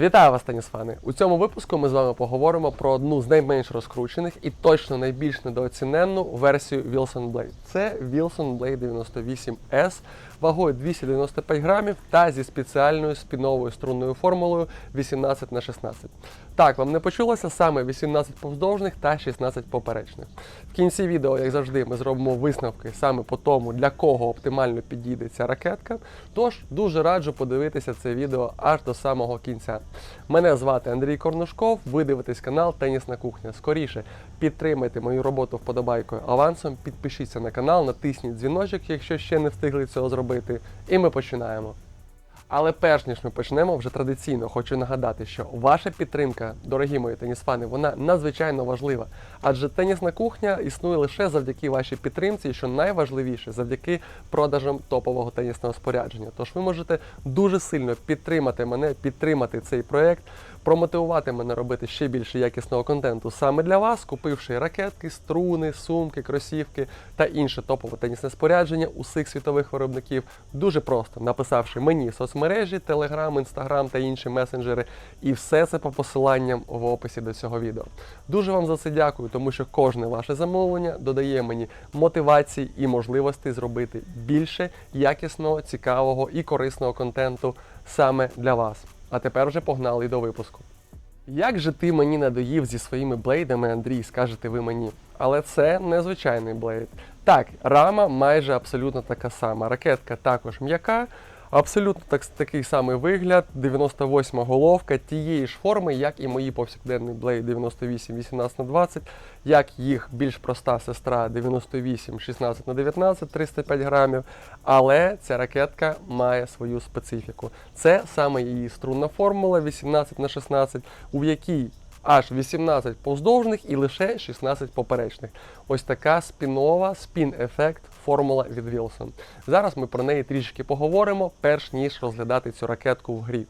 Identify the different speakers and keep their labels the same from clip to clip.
Speaker 1: Вітаю вас, Станіславе! У цьому випуску ми з вами поговоримо про одну з найменш розкручених і точно найбільш недооціненну версію Wilson Blade. Це Wilson Blade 98S вагою 295 грамів та зі спеціальною спіновою струнною формулою 18 на 16. Так, вам не почулося саме 18 повздовжних та 16 поперечних. В кінці відео, як завжди, ми зробимо висновки саме по тому, для кого оптимально підійде ця ракетка. Тож дуже раджу подивитися це відео аж до самого кінця. Мене звати Андрій Корнушков. Ви дивитесь канал Тенісна кухня. Скоріше підтримайте мою роботу вподобайкою авансом, підпишіться на канал, натисніть дзвіночок, якщо ще не встигли цього зробити. І ми починаємо. Але перш ніж ми почнемо, вже традиційно хочу нагадати, що ваша підтримка, дорогі мої тенісфани, вона надзвичайно важлива. Адже тенісна кухня існує лише завдяки вашій підтримці, і що найважливіше, завдяки продажам топового тенісного спорядження. Тож ви можете дуже сильно підтримати мене, підтримати цей проект, промотивувати мене робити ще більше якісного контенту саме для вас, купивши ракетки, струни, сумки, кросівки та інше топове тенісне спорядження усіх світових виробників. Дуже просто написавши мені соцмережі, Telegram, Instagram та інші месенджери, і все це по посиланням в описі до цього відео. Дуже вам за це дякую, тому що кожне ваше замовлення додає мені мотивації і можливості зробити більше якісного, цікавого і корисного контенту саме для вас. А тепер вже погнали до випуску. Як же ти мені надоїв зі своїми блейдами, Андрій, скажете ви мені. Але це не звичайний блейд. Так, рама майже абсолютно така сама. Ракетка також м'яка, абсолютно так, такий самий вигляд, 98 головка тієї ж форми, як і мої повсякденний блейд 98 18 на 20 як їх більш проста сестра 98 16 на 19 305 грамів. Але ця ракетка має свою специфіку. Це саме її струнна формула 18 на 16, у якій аж 18 повздовжних і лише 16 поперечних. Ось така спінова спін-ефект формула від Wilson. Зараз ми про неї трішки поговоримо, перш ніж розглядати цю ракетку в грі.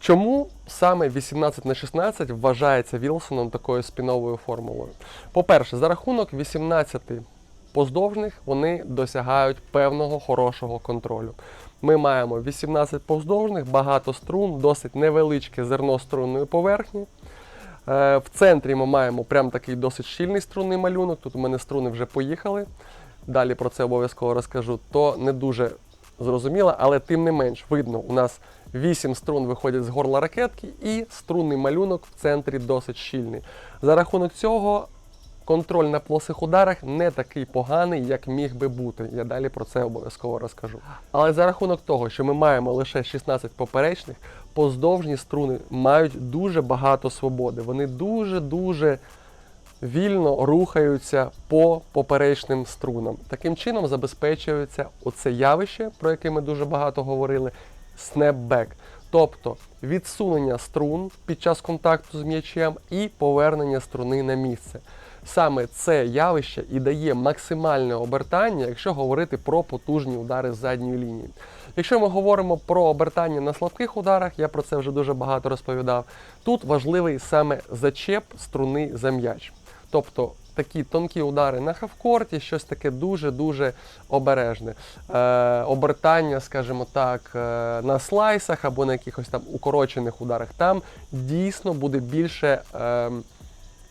Speaker 1: Чому саме 18 на 16 вважається Вілсоном такою спіновою формулою? По-перше, за рахунок 18 поздовжних вони досягають певного хорошого контролю. Ми маємо 18 повздовжних, багато струн, досить невеличке зерно струнної поверхні. Е, В центрі ми маємо прям такий досить щільний струнний малюнок. Тут у мене струни вже поїхали. Далі про це обов'язково розкажу. То не дуже зрозуміло, але тим не менш видно, у нас 8 струн виходять з горла ракетки, і струнний малюнок в центрі досить щільний. За рахунок цього контроль на плосих ударах не такий поганий, як міг би бути. Я далі про це обов'язково розкажу. Але за рахунок того, що ми маємо лише 16 поперечних, поздовжні струни мають дуже багато свободи. Вони дуже-дуже вільно рухаються по поперечним струнам. Таким чином забезпечується оце явище, про яке ми дуже багато говорили, снепбек. Тобто відсунення струн під час контакту з м'ячем і повернення струни на місце. Саме це явище і дає максимальне обертання, якщо говорити про потужні удари з задньої лінії. Якщо ми говоримо про обертання на слабких ударах, я про це вже дуже багато розповідав. Тут важливий саме зачеп струни за м'яч. Тобто такі тонкі удари на хавкорті, щось таке дуже-дуже обережне. Е, обертання, скажімо так, е, на слайсах або на якихось там укорочених ударах, там дійсно буде більше е,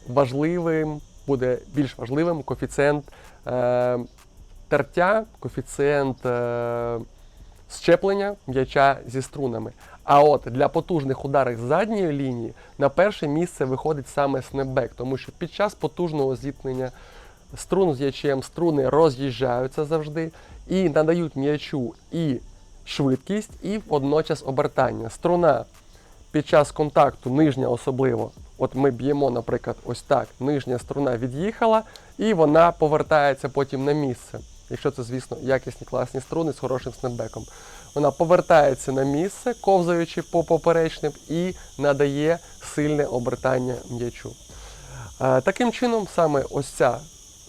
Speaker 1: важливим, буде більш важливим коефіцієнт е, тертя, коефіцієнт е, щеплення м'яча зі струнами. А от для потужних ударів з задньої лінії на перше місце виходить саме снепбек, тому що під час потужного зіткнення струн з м'ячем струни роз'їжджаються завжди і надають м'ячу і швидкість, і водночас обертання. Струна під час контакту, нижня особливо, от ми б'ємо, наприклад, ось так, нижня струна від'їхала, і вона повертається потім на місце. Якщо це, звісно, якісні класні струни з хорошим снепбеком. Вона повертається на місце, ковзаючи по поперечним, і надає сильне обертання м'ячу. Е, Таким чином, саме ось ця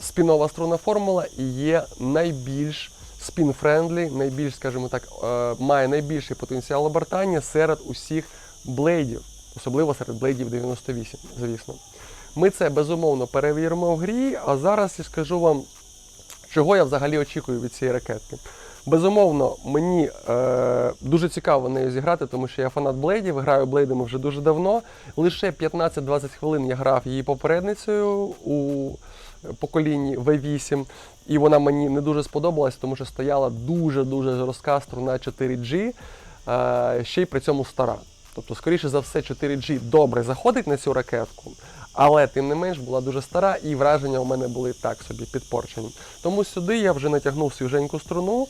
Speaker 1: спінова струнна формула є найбільш спін-френдлі, найбільш, скажімо так, е, має найбільший потенціал обертання серед усіх блейдів, особливо серед блейдів 98, звісно. Ми це безумовно перевіримо в грі, а зараз я скажу вам, чого я взагалі очікую від цієї ракетки. Безумовно, мені е, дуже цікаво нею зіграти, тому що я фанат блейдів, граю блейдами вже дуже давно. Лише 15-20 хвилин я грав її попередницею у поколінні V8, і вона мені не дуже сподобалась, тому що стояла дуже-дуже жорстка струна 4G, е, ще й при цьому стара. Тобто, скоріше за все, 4G добре заходить на цю ракетку, але тим не менш була дуже стара, і враження у мене були так собі підпорчені. Тому сюди я вже натягнув свіженьку струну.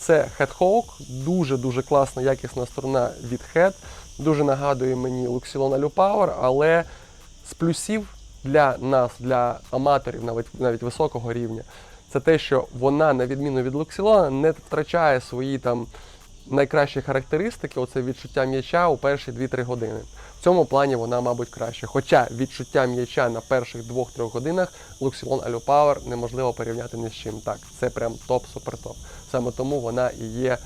Speaker 1: Це Headhawk, дуже-дуже класна, якісна струна від Head. Дуже нагадує мені Luxilon Alupower, але з плюсів для нас, для аматорів, навіть навіть високого рівня, це те, що вона, на відміну від Luxilon, не втрачає свої там найкращі характеристики, оце відчуття м'яча у перші 2-3 години. В цьому плані вона, мабуть, краще. Хоча відчуття м'яча на перших 2-3 годинах Luxilon Alupower неможливо порівняти ні з чим. Так, це прям топ-супер-топ. Саме тому вона і є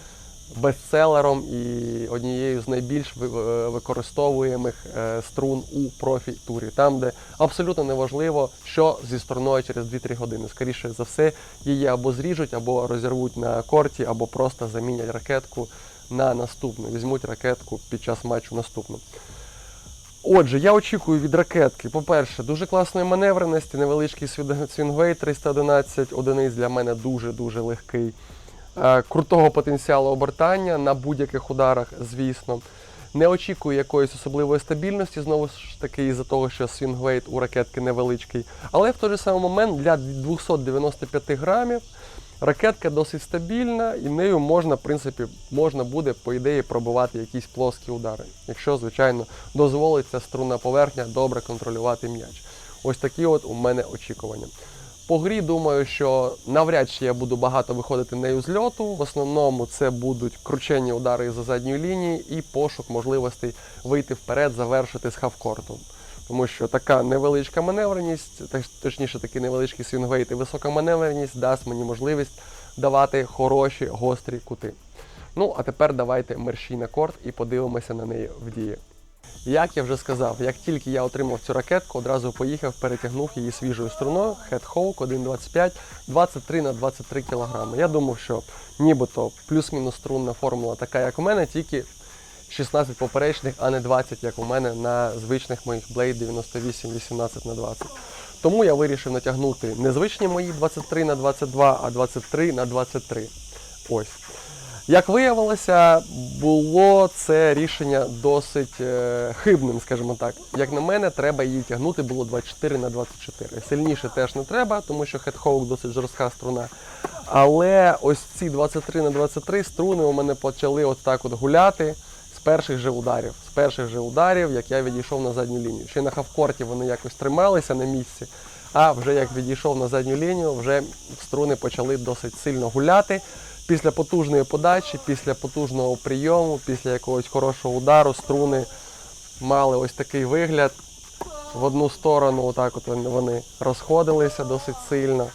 Speaker 1: бестселером і однією з найбільш е, використовуємих е, струн у профі-турі, там, де абсолютно неважливо, що зі струною через 2-3 години. Скоріше за все, її або зріжуть, або розірвуть на корті, або просто замінять ракетку на наступну. Візьмуть ракетку під час матчу наступну. Отже, я очікую від ракетки, по-перше, дуже класної маневреності, невеличкий свінгвейт 311 одиниць для мене дуже-дуже легкий. Е, Крутого потенціалу обертання на будь-яких ударах, звісно. Не очікую якоїсь особливої стабільності, знову ж таки, із-за того, що свінгвейт у ракетки невеличкий. Але в той же самий момент для 295 грамів ракетка досить стабільна, і нею можна, в принципі, можна буде, по ідеї, пробивати якісь плоскі удари, якщо, звичайно, дозволить ця струнна поверхня добре контролювати м'яч. Ось такі от у мене очікування. По грі думаю, що навряд чи я буду багато виходити нею з льоту. В основному це будуть кручені удари за задньої лінії і пошук можливостей вийти вперед, завершити з хавкорту. Тому що така невеличка маневреність, точніше такий невеличкий свінгвейт і висока маневреність дасть мені можливість давати хороші гострі кути. Ну, а тепер давайте мерщій на корт і подивимося на неї в дії. Як я вже сказав, як тільки я отримав цю ракетку, одразу поїхав, перетягнув її свіжою струною Head Hawk 1.25, 23 на 23 кг. Я думав, що нібито плюс-мінус струнна формула така, як у мене, тільки 16 поперечних, а не 20, як у мене на звичних моїх Blade 98 18 на 20. Тому я вирішив натягнути не звичні мої 23 на 22, а 23 на 23. Ось. Як виявилося, було це рішення досить е, хибним, скажімо так. Як на мене, треба її тягнути було 24 на 24. Сильніше теж не треба, тому що хедхоук досить жорстка струна. Але ось ці 23 на 23 струни у мене почали от так от гуляти перших же ударів. З перших же ударів, як я відійшов на задню лінію. Ще на хавкорті вони якось трималися на місці. А вже як відійшов на задню лінію, вже струни почали досить сильно гуляти. Після потужної подачі, після потужного прийому, після якогось хорошого удару струни мали ось такий вигляд. В одну сторону отак от вони- розходилися досить сильно,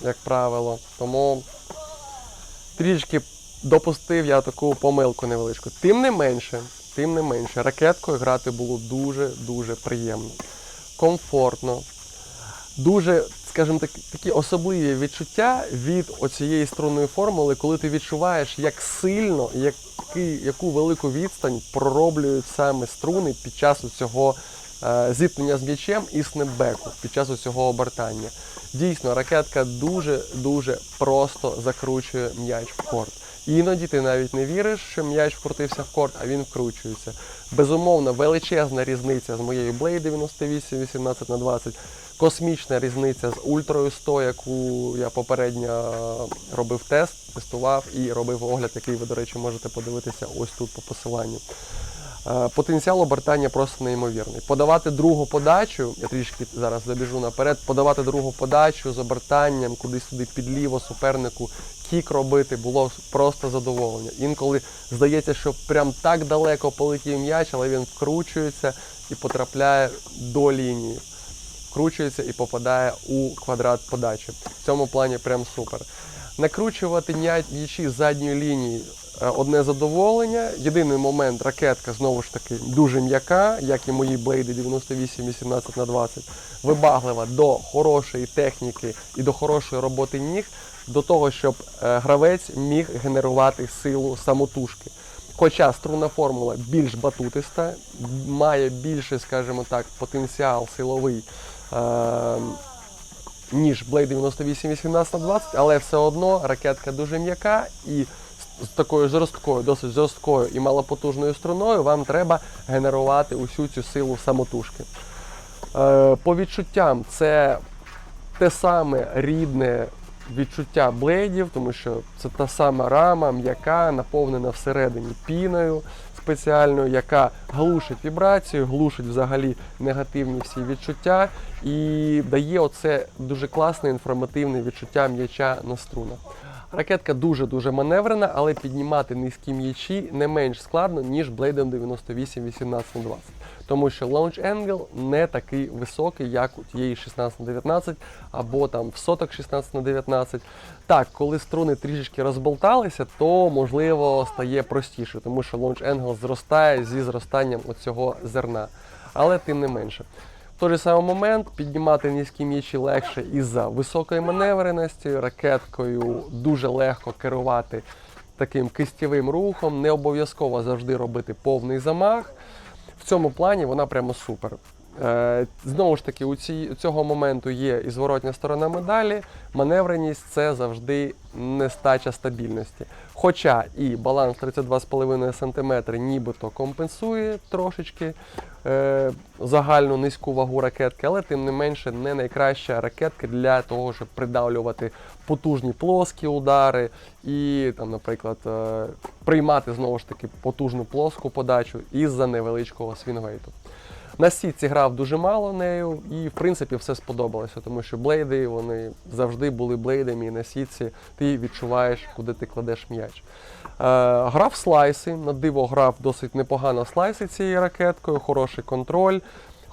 Speaker 1: як правило. Тому трішки допустив я таку помилку невеличку. Тим не менше, тим не менше, ракеткою грати було дуже-дуже приємно, комфортно, дуже, скажімо так, такі особливі відчуття від оцієї струнної формули, коли ти відчуваєш, як сильно, який, яку велику відстань пророблюють саме струни під час цього е, зіткнення з м'ячем і снепбеку, під час цього обертання. Дійсно, ракетка дуже-дуже просто закручує м'яч в корт. Іноді ти навіть не віриш, що м'яч вкрутився в корт, а він вкручується. Безумовно, величезна різниця з моєю Blade 98 18 на 20 космічна різниця з ультрою 100, яку я попередньо робив тест, тестував і робив огляд, який ви, до речі, можете подивитися ось тут по посиланню. Е, Потенціал обертання просто неймовірний. Подавати другу подачу, я трішки зараз забіжу наперед, подавати другу подачу з обертанням кудись сюди підліво супернику, кік робити було просто задоволення. Інколи здається, що прям так далеко полетів м'яч, але він вкручується і потрапляє до лінії. Вкручується і попадає у квадрат подачі. В цьому плані прям супер. Накручувати м'я- м'ячі задньої лінії одне задоволення. Єдиний момент, ракетка знову ж таки дуже м'яка, як і мої блейди 98 18 на 20 вибаглива до хорошої техніки і до хорошої роботи ніг, до того, щоб е, гравець міг генерувати силу самотужки. Хоча струнна формула більш батутиста, має більше, скажімо так, потенціал силовий, е, ніж Blade 98 18 на 20, але все одно ракетка дуже м'яка і з- такою жорсткою, досить жорсткою і малопотужною струною вам треба генерувати усю цю силу самотужки. Е, по відчуттям це те саме рідне відчуття блейдів, тому що це та сама рама, м'яка, наповнена всередині піною спеціальною, яка глушить вібрацію, глушить взагалі негативні всі відчуття і дає оце дуже класне інформативне відчуття м'яча на струнах. Ракетка дуже-дуже маневрена, але піднімати низькі м'ячі не менш складно, ніж блейдом 98 18 на 20. Тому що launch angle не такий високий, як у тієї 16 на 19 або там в соток 16 на 19. Так, коли струни трішечки розболталися, то можливо стає простіше, тому що launch angle зростає зі зростанням оцього зерна. Але тим не менше. В той же самий момент піднімати низькі м'ячі легше із-за високої маневреності, ракеткою дуже легко керувати таким кистєвим рухом, не обов'язково завжди робити повний замах. В цьому плані вона прямо супер. Е, знову ж таки, у, цього моменту є і зворотня сторона медалі. Маневреність це завжди нестача стабільності. Хоча і баланс 32,5 см нібито компенсує трошечки е, загальну низьку вагу ракетки, але тим не менше не найкраща ракетка для того, щоб придавлювати потужні плоскі удари і, там, наприклад, е, приймати знову ж таки потужну плоску подачу із-за невеличкого свінгвейту. На сітці грав дуже мало нею, і в принципі все сподобалося, тому що блейди вони завжди були блейдами, і на сітці ти відчуваєш, куди ти кладеш м'яч. Е, грав слайси, на диво грав досить непогано слайси цією ракеткою, хороший контроль,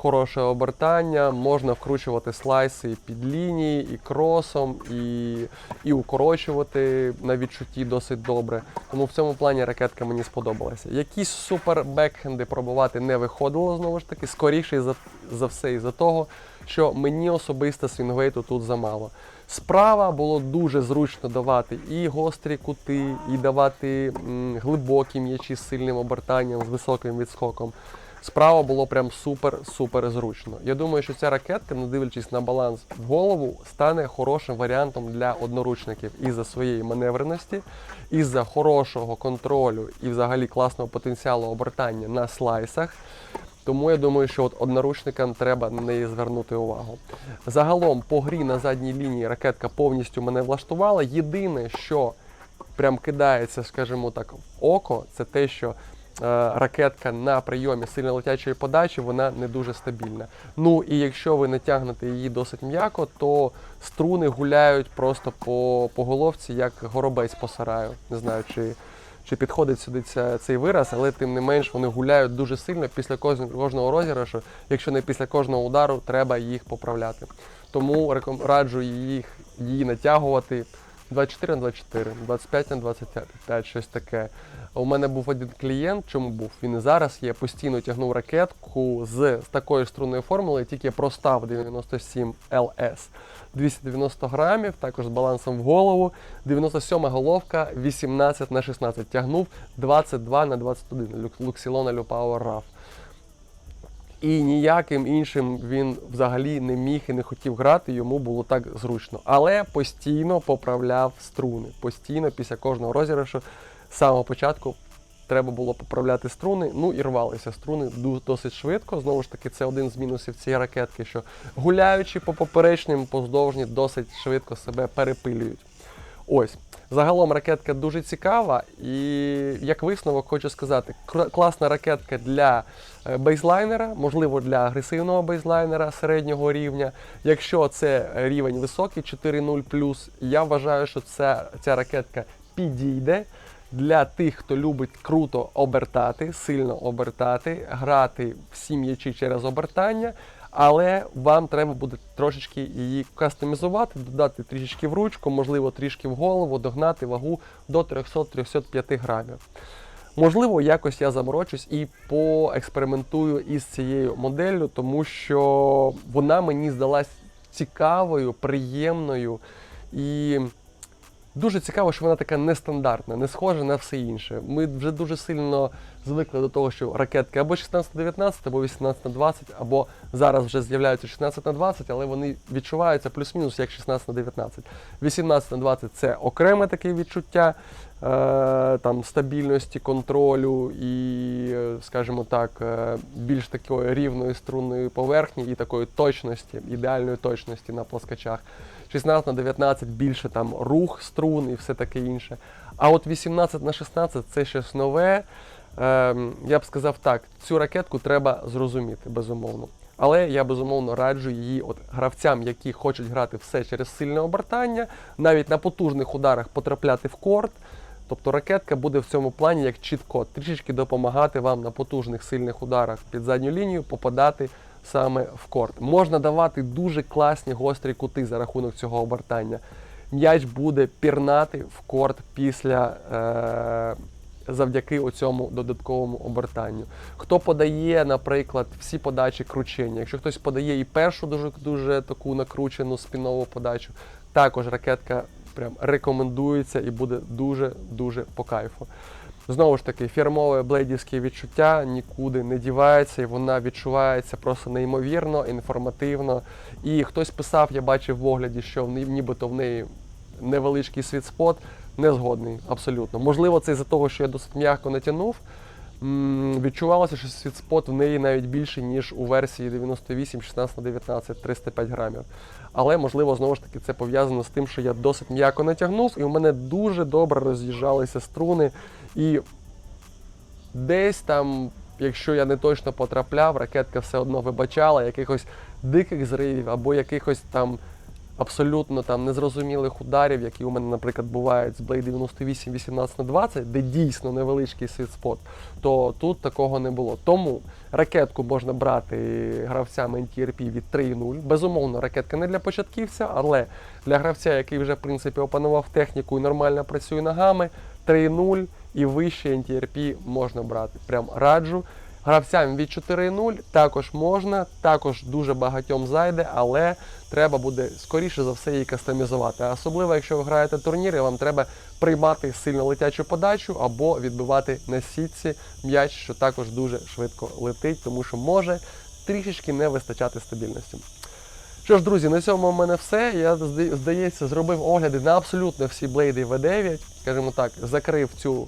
Speaker 1: хороше обертання, можна вкручувати слайси під лінії, і кросом, і, і укорочувати на відчутті досить добре. Тому в цьому плані ракетка мені сподобалася. Якісь супер бекхенди пробувати не виходило знову ж таки, скоріше за, за все із-за того, що мені особисто свінгвейту тут замало. Справа було дуже зручно давати і гострі кути, і давати м, глибокі м'ячі з сильним обертанням, з високим відскоком. Справа було прям супер-супер зручно. Я думаю, що ця ракетка, не дивлячись на баланс в голову, стане хорошим варіантом для одноручників із-за своєї маневреності, із-за хорошого контролю і взагалі класного потенціалу обертання на слайсах. Тому я думаю, що от одноручникам треба на неї звернути увагу. Загалом по грі на задній лінії ракетка повністю мене влаштувала. Єдине, що прям кидається, скажімо так, в око, це те, що ракетка на прийомі сильно летячої подачі вона не дуже стабільна. Ну і якщо ви натягнете її досить м'яко, то струни гуляють просто по, по головці, як горобець по сараю. Не знаю, чи чи підходить сюди ця, цей вираз, але тим не менш вони гуляють дуже сильно після кожного, розіграшу. Якщо не після кожного удару, треба їх поправляти. Тому раджу їх її натягувати 24 на 24, 25 на 25, щось таке. У мене був один клієнт, чому був? Він і зараз є, постійно тягнув ракетку з, з такою струнною формулою, тільки простав 97 LS. 290 грамів, також з балансом в голову. 97 головка 18 на 16. Тягнув 22 на 21 Luxilona Lupower RAF. І ніяким іншим він взагалі не міг і не хотів грати, йому було так зручно. Але постійно поправляв струни. Постійно після кожного розіграшу з самого початку треба було поправляти струни. Ну і рвалися струни досить швидко. Знову ж таки, це один з мінусів цієї ракетки, що гуляючи по поперечним, поздовжні, досить швидко себе перепилюють. Ось. Загалом ракетка дуже цікава, і як висновок хочу сказати, класна ракетка для е, бейзлайнера, можливо, для агресивного бейзлайнера середнього рівня. Якщо це рівень високий, 4.0 я вважаю, що ця, ця ракетка підійде для тих, хто любить круто обертати, сильно обертати, грати всі м'ячі через обертання. Але вам треба буде трошечки її кастомізувати, додати трішечки в ручку, можливо, трішки в голову, догнати вагу до 300-305 грамів. Можливо, якось я заморочусь і поекспериментую із цією моделлю, тому що вона мені здалась цікавою, приємною і дуже цікаво, що вона така нестандартна, не схожа на все інше. Ми вже дуже сильно звикли до того, що ракетки або 16 на 19, або 18 на 20, або зараз вже з'являються 16 на 20, але вони відчуваються плюс-мінус як 16 на 19. 18 на 20 це окреме таке відчуття е, там, стабільності, контролю і, е, скажімо так, е, більш такої рівної струнної поверхні і такої точності, ідеальної точності на плоскачах. 16 на 19 більше там рух струн і все таке інше. А от 18 на 16 це щось нове. Ем, я б сказав так, цю ракетку треба зрозуміти, безумовно. Але я безумовно раджу її от гравцям, які хочуть грати все через сильне обертання, навіть на потужних ударах потрапляти в корт. Тобто ракетка буде в цьому плані як чіт-код, трішечки допомагати вам на потужних сильних ударах під задню лінію попадати саме в корт. Можна давати дуже класні гострі кути за рахунок цього обертання. М'яч буде пірнати в корт після. Е- Завдяки оцьому додатковому обертанню. Хто подає, наприклад, всі подачі кручення. Якщо хтось подає і першу дуже дуже таку накручену спінову подачу, також ракетка прям рекомендується і буде дуже-дуже по кайфу. Знову ж таки, фірмове блейдівське відчуття нікуди не дівається, і вона відчувається просто неймовірно, інформативно. І хтось писав, я бачив в огляді, що нібито в неї невеличкий світ-спот. Не згодний, абсолютно. Можливо, це із-за того, що я досить м'яко натягнув. Відчувалося, що світспот в неї навіть більший, ніж у версії 98, 16 на 19, 305 грамів. Але можливо, знову ж таки, це пов'язано з тим, що я досить м'яко натягнув, і у мене дуже добре роз'їжджалися струни. І десь там, якщо я не точно потрапляв, ракетка все одно вибачала якихось диких зривів або якихось там абсолютно там незрозумілих ударів, які у мене, наприклад, бувають з Blade 98 18 на 20, де дійсно невеличкий світспот, то тут такого не було. Тому ракетку можна брати гравцям NTRP від 3.0. Безумовно, ракетка не для початківця, але для гравця, який вже в принципі опанував техніку і нормально працює ногами, 3.0 і вище NTRP можна брати. Прям раджу. Гравцям від 4.0 також можна, також дуже багатьом зайде, але треба буде скоріше за все її кастомізувати. Особливо, якщо ви граєте турніри, вам треба приймати сильно летячу подачу або відбивати на сітці м'яч, що також дуже швидко летить, тому що може трішечки не вистачати стабільності. Що ж, друзі, на цьому в мене все. Я здається, зробив огляди на абсолютно всі блейди V9. Скажімо так, закрив цю,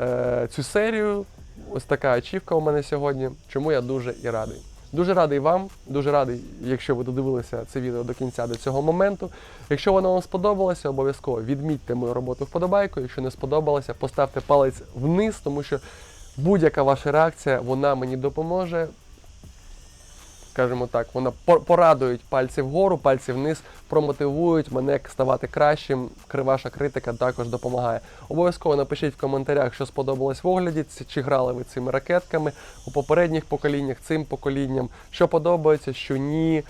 Speaker 1: е, цю серію. Ось така ачівка у мене сьогодні, чому я дуже і радий. Дуже радий вам, дуже радий, якщо ви додивилися це відео до кінця до цього моменту. Якщо воно вам сподобалося, обов'язково відмітьте мою роботу вподобайку. Якщо не сподобалося, поставте палець вниз, тому що будь-яка ваша реакція вона мені допоможе скажімо так, вона по- порадують пальці вгору, пальці вниз, промотивують мене ставати кращим. Кри- Ваша критика також допомагає. Обов'язково напишіть в коментарях, що сподобалось в огляді, чи грали ви цими ракетками у попередніх поколіннях, цим поколінням, що подобається, що ні.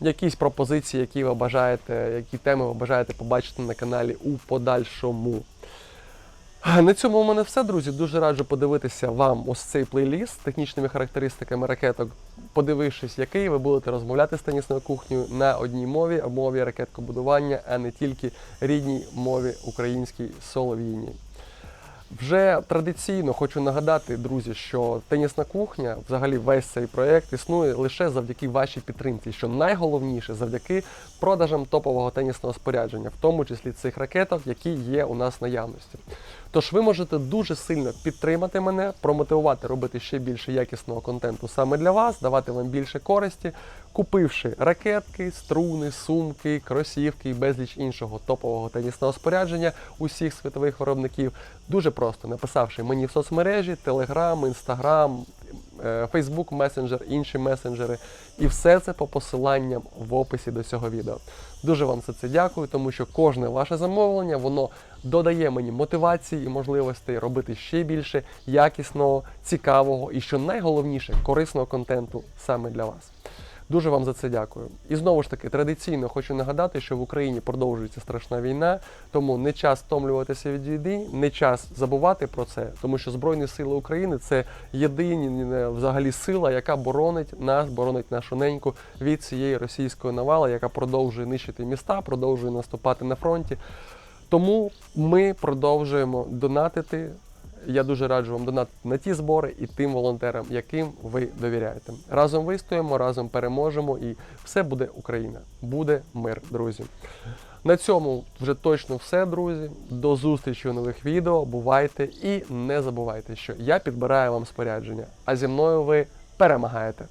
Speaker 1: Якісь пропозиції, які ви бажаєте, які теми ви бажаєте побачити на каналі у подальшому. На цьому у мене все, друзі. Дуже раджу подивитися вам ось цей плейліст з технічними характеристиками ракеток, подивившись, який ви будете розмовляти з тенісною кухнею на одній мові, а мові ракеткобудування, а не тільки рідній мові українській солов'їній. Вже традиційно хочу нагадати, друзі, що тенісна кухня, взагалі весь цей проект існує лише завдяки вашій підтримці. Що найголовніше завдяки продажам топового тенісного спорядження, в тому числі цих ракеток, які є у нас наявності. Тож ви можете дуже сильно підтримати мене, промотивувати робити ще більше якісного контенту саме для вас, давати вам більше користі, купивши ракетки, струни, сумки, кросівки і безліч іншого топового тенісного спорядження усіх світових виробників. Дуже просто написавши мені в соцмережі, Instagram, е, Facebook Messenger, інші месенджери. І все це по посиланням в описі до цього відео. Дуже вам за це дякую, тому що кожне ваше замовлення воно додає мені мотивації і можливостей робити ще більше якісного, цікавого і що найголовніше корисного контенту саме для вас. Дуже вам за це дякую. І знову ж таки, традиційно хочу нагадати, що в Україні продовжується страшна війна, тому не час втомлюватися від війни, не час забувати про це, тому що Збройні Сили України це єдина взагалі сила, яка боронить нас, боронить нашу неньку від цієї російської навали, яка продовжує нищити міста, продовжує наступати на фронті. Тому ми продовжуємо донатити. Я дуже раджу вам донатити на ті збори і тим волонтерам, яким ви довіряєте. Разом вистоїмо, разом переможемо, і все буде Україна. Буде мир, друзі. На цьому вже точно все, друзі. До зустрічі у нових відео. Бувайте і не забувайте, що я підбираю вам спорядження, а зі мною ви перемагаєте.